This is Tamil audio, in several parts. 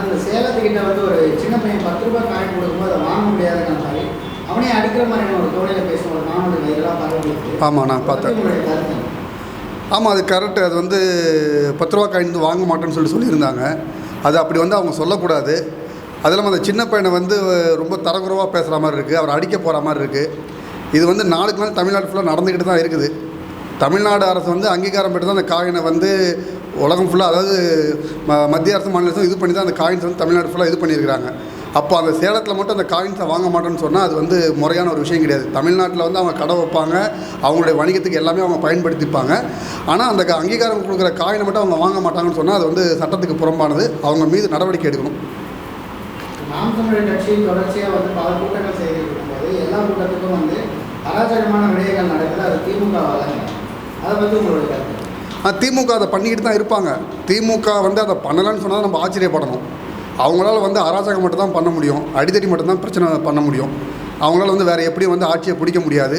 அந்த சேலத்துக்கிட்ட வந்து ஒரு சின்ன பையன் பத்து ரூபாய் காயின் கொடுக்கும்போது அதை வாங்க முடியாதுங்கிற மாதிரி அவனே அடிக்கிற மாதிரியான ஒரு தோணியில் பேசும் ஒரு காணொலி இதெல்லாம் பார்க்க ஆமாம் நான் பார்த்தேன்? ஆமாம் அது கரெக்டு அது வந்து பத்து ரூபா காயின் வந்து வாங்க மாட்டேன்னு சொல்லி சொல்லியிருந்தாங்க. அது அப்படி வந்து அவங்க சொல்லக்கூடாது. அது இல்லாமல் அந்த சின்ன பையனை வந்து ரொம்ப தரக்குறைவாக பேசுகிற மாதிரி இருக்குது அவர் அடிக்க போகிற மாதிரி இருக்குது இது வந்து நாளுக்கு நாள் தமிழ்நாடு ஃபுல்லாக நடந்துக்கிட்டு தான் இருக்குது. தமிழ்நாடு அரசு வந்து அங்கீகாரம் பெற்று தான் அந்த காயினை வந்து உலகம் ஃபுல்லாக அதாவது ம மத்திய அரசு மாநில அரசு இது பண்ணி தான் அந்த காயின்ஸ் வந்து தமிழ்நாடு ஃபுல்லாக இது பண்ணியிருக்கிறாங்க. அப்போ அந்த சேலத்தில் மட்டும் அந்த காயின்ஸை வாங்க மாட்டேன்னு சொன்னால் அது வந்து முறையான ஒரு விஷயம் கிடையாது. தமிழ்நாட்டில் வந்து அவங்க கடை வைப்பாங்க அவங்களுடைய வணிகத்துக்கு எல்லாமே அவங்க பயன்படுத்திப்பாங்க. ஆனால் அந்த க- அங்கீகாரம் கொடுக்குற காயினை மட்டும் அவங்க வாங்க மாட்டாங்கன்னு சொன்னால் அது வந்து சட்டத்துக்கு புறம்பானது. அவங்க மீது நடவடிக்கை எடுக்கணும். நாம் தமிழர் கட்சி தொடர்ச்சியாக வந்து பல கூட்டங்கள் செய்துட்டு எல்லா கூட்டத்துக்கும் வந்து அராஜகமான விடயங்கள் நடக்குது. அது திமுக வளங்க அதை பற்றி உங்களுடைய கருத்து? திமுக அதை பண்ணிக்கிட்டு தான் இருப்பாங்க. திமுக வந்து அதை பண்ணலான்னு சொன்னால் நம்ம ஆச்சரியப்படணும். அவங்களால வந்து அராஜகம் மட்டும் தான் பண்ண முடியும். அடித்தடி மட்டும்தான் பிரச்சனை பண்ண முடியும். அவங்களால வந்து வேறு எப்படியும் வந்து ஆட்சியை பிடிக்க முடியாது.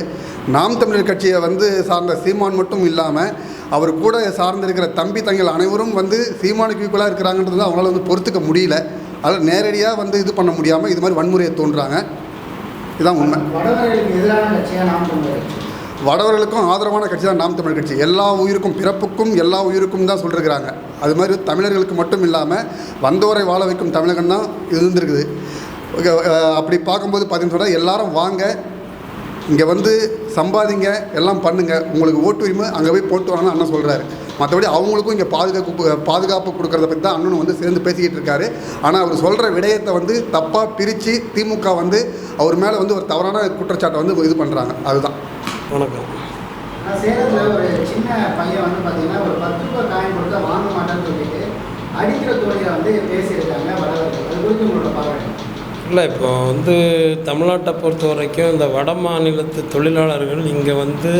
நாம் தமிழர் கட்சியை வந்து சார்ந்த சீமான் மட்டும் இல்லாமல் அவர் கூட சார்ந்திருக்கிற தம்பி தங்கள் அனைவரும் வந்து சீமானுக்கு ஈக்குவலாக இருக்கிறாங்கன்றது அவங்களால வந்து பொறுத்துக்க முடியல. அதில் நேரடியாக வந்து இது பண்ண முடியாமல் இது மாதிரி வன்முறையை தோன்றுறாங்க இதுதான் உண்மை. வடவர்களுக்கும் ஆதரவான கட்சி தான் நாம் தமிழ் கட்சி. எல்லா உயிருக்கும் பிறப்புக்கும் எல்லா உயிருக்கும் தான் சொல்லிருக்கிறாங்க. அது மாதிரி தமிழர்களுக்கு மட்டும் இல்லாமல் வந்தோரை வாழ வைக்கும் தமிழகம் தான் இருந்திருக்குது. அப்படி பார்க்கும்போது பார்த்தீங்கன்னு சொன்னால் எல்லாரும் வாங்க இங்கே வந்து சம்பாதிங்க எல்லாம் பண்ணுங்கள் உங்களுக்கு ஓட்டு உரிமை அங்கே போய் போட்டு வாங்கன்னு அண்ணன் சொல்கிறாரு மற்றபடி அவங்களுக்கும் இங்கே பாதுகாப்பு பாதுகாப்பு கொடுக்கறத பற்றி தான் அண்ணனும் வந்து சேர்ந்து பேசிக்கிட்டு இருக்காரு. ஆனால் அவர் சொல்கிற விடயத்தை வந்து தப்பாக பிரித்து திமுக வந்து அவர் மேலே வந்து ஒரு தவறான குற்றச்சாட்டை வந்து இது பண்ணுறாங்க அதுதான். வணக்கம். சேலத்தில் ஒரு சின்ன பையன் வந்து பார்த்தீங்கன்னா ஒரு பத்து ரூபாய் காயின் கொடுத்தா வாங்க மாட்டேன்னு சொல்லிட்டு அடிக்கிற தோழியை வந்து பேசியிருக்காங்க வடவர்கள் அது குறித்து உங்களோட பார்வை? இல்லை இப்போ வந்து தமிழ்நாட்டை பொறுத்த வரைக்கும் இந்த வட மாநிலத்து தொழிலாளர்கள் இங்கே வந்து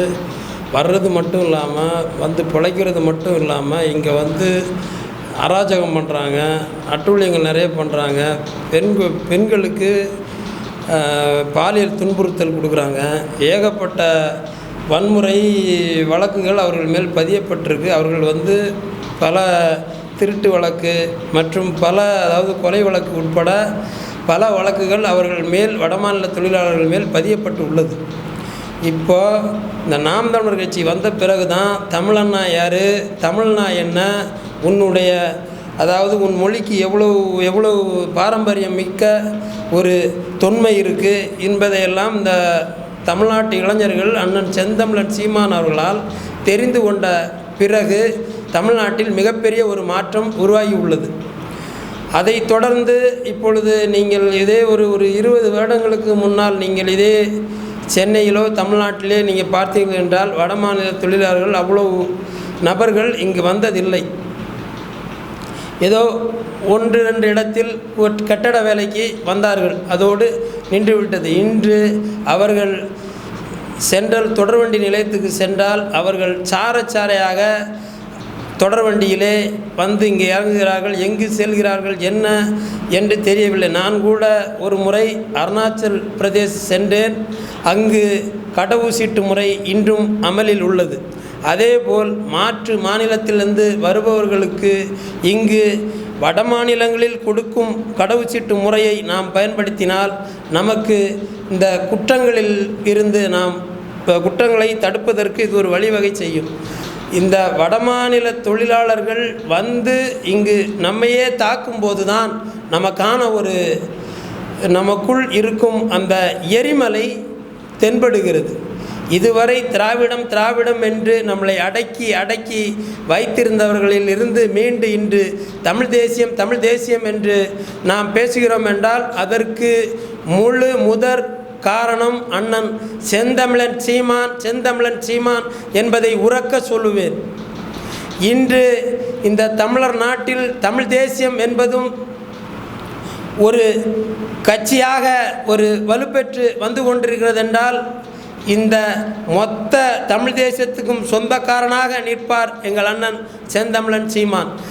வர்றது மட்டும் இல்லாமல் வந்து பிழைக்கிறது மட்டும் இல்லாமல் இங்கே வந்து அராஜகம் பண்ணுறாங்க அட்டூழியங்கள் நிறைய பண்ணுறாங்க பெண்கள் பெண்களுக்கு பாலியல் துன்புறுத்தல் கொடுக்குறாங்க. ஏகப்பட்ட வன்முறை வழக்குகள் அவர்கள் மேல் பதியப்பட்டிருக்கு. அவர்கள் வந்து பல திருட்டு வழக்கு மற்றும் பல அதாவது கொலை வழக்கு உட்பட பல வழக்குகள் அவர்கள் மேல் வடமாநில தொழிலாளர்கள் மேல் பதியப்பட்டு உள்ளது. இப்போ இந்த நாம் தமிழர் கட்சி வந்த பிறகு தான் தமிழன்னா யார் தமிழ்னா என்ன உன்னுடைய அதாவது உன் மொழிக்கு எவ்வளவு எவ்வளவு பாரம்பரியம் மிக்க ஒரு தொன்மை இருக்குது என்பதையெல்லாம் இந்த தமிழ்நாட்டு இளைஞர்கள் அண்ணன் செந்தமிழன் சீமான் அவர்களால் தெரிந்து கொண்ட பிறகு தமிழ்நாட்டில் மிகப்பெரிய ஒரு மாற்றம் உருவாகி உள்ளது. அதை தொடர்ந்து இப்பொழுது நீங்கள் இதே ஒரு ஒரு இருபது வருடங்களுக்கு முன்னால் நீங்கள் இதே சென்னையிலோ தமிழ்நாட்டிலே நீங்கள் பார்த்தீர்கள் என்றால் வடமாநில தொழிலாளர்கள் அவ்வளவு நபர்கள் இங்கு வந்ததில்லை. ஏதோ ஒன்று ரெண்டு இடத்தில் ஒரு கட்டட வேலைக்கு வந்தார்கள். அதோடு நின்றுவிட்டது இன்று அவர்கள் சென்ட்ரல் தொடர்வண்டி நிலையத்துக்கு சென்றால் அவர்கள் சாரச்சாரையாக தொடர்வண்டியிலே வந்து இங்கே இறங்குகிறார்கள். எங்கு செல்கிறார்கள்? என்ன என்று தெரியவில்லை. நான் கூட ஒரு முறை அருணாச்சல் பிரதேஷ் சென்றேன். அங்கு கடவு சீட்டு முறை இன்றும் அமலில் உள்ளது. அதேபோல் மாற்று மாநிலத்திலிருந்து வருபவர்களுக்கு இங்கு வட மாநிலங்களில் கொடுக்கும் கடவுச்சீட்டு முறையை நாம் பயன்படுத்தினால் நமக்கு இந்த குற்றங்களில் இருந்து நாம் குற்றங்களை தடுப்பதற்கு இது ஒரு வழிவகை செய்யும். இந்த வடமாநில தொழிலாளர்கள் வந்து இங்கு நம்மையே தாக்கும்போது தான் நமக்கான ஒரு நமக்குள் இருக்கும் அந்த எரிமலை தென்படுகிறது. இதுவரை திராவிடம் திராவிடம் என்று நம்மளை அடக்கி அடக்கி வைத்திருந்தவர்களில் இருந்து மீண்டு இன்று தமிழ் தேசியம் தமிழ் தேசியம் என்று நாம் பேசுகிறோம் என்றால் அதற்கு முழு முதற் காரணம் அண்ணன் செந்தமிழன் சீமான் செந்தமிழன் சீமான் என்பதை உறக்க சொல்லுவேன். இன்று இந்த தமிழர் நாட்டில் தமிழ் தேசியம் என்பதும் ஒரு கட்சியாக ஒரு வலுப்பெற்று வந்து கொண்டிருக்கிறது என்றால் இந்த மொத்த தமிழ் தேசத்துக்கும் சொந்தக்காரனாக நிற்பார் எங்கள் அண்ணன் செந்தமிழன் சீமான்.